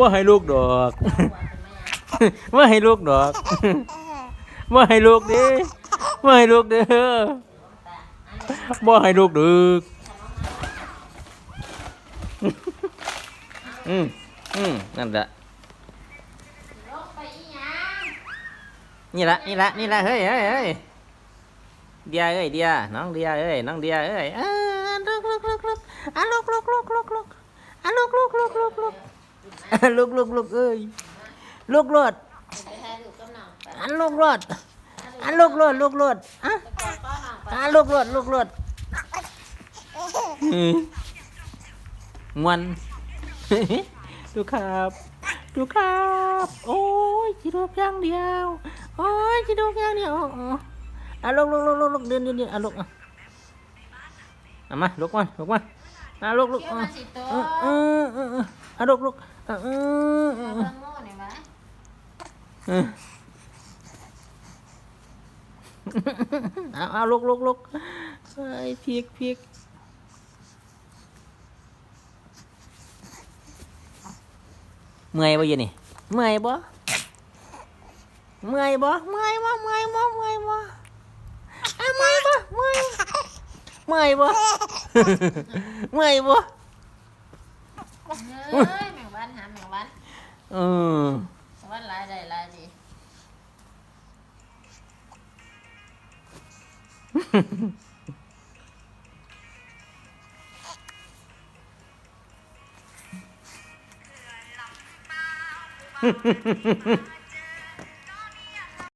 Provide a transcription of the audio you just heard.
ว่าให้ลูกดอกว่าให้ลูกดอกว่าให้ลูกดิว่าให้ลูกเด้อว่าให้ลูกดึกอืมอืมนั่นแหละลงไปอีหยังนี่ละนี่ละนี่ละเฮ้ยเฮ้ยเฮ้ยเดียเอ้ยเดียน้องเดียเอ้ยน้องเดียเอ้ยอ่าลุกลุกลุกลุกอะลุกลุกลุกลุกลุกอะลุกลุกลุกลุกลุก ลุกลุกลุกเอ้ยลุกรถไปถ่ายรูปกับน้องไปอะลุกรถอะลุกรถลุกรถอะไปกอดป้อน้องไปอะลุกรถลุกรถอืมมวนดูครับ ดูครับ โอ้ยจีดูเพียงเดียว โอ้ยจีดูเพียงเดียวอ๋ออ๋ออะลุกลุกลุกลุกลุกเดินเดินเดินอะลุกอะเอามาลุกมาลุกมาอะลุกลุกเกี่ยวอะมาสิโตเออเออ เออเอออะลุกลุกอะเออเออมาเออเบิ่งโม่นี่วะเออเอาเอาลุกลุกลุกเฮ้ยพีกพีกเมื่อยบ่เย็นนี่เมื่อยบ่เมื่อยบ่เมื่อยบ่เมื่อยบ่เมื่อยบ่อะเมื่อยบ่เมื่อยเมื่อยบ่ เมื่อยบ่ เฮ้ยแมงวันหาแมงวันเออแมงวันหลายได้หลายดีเ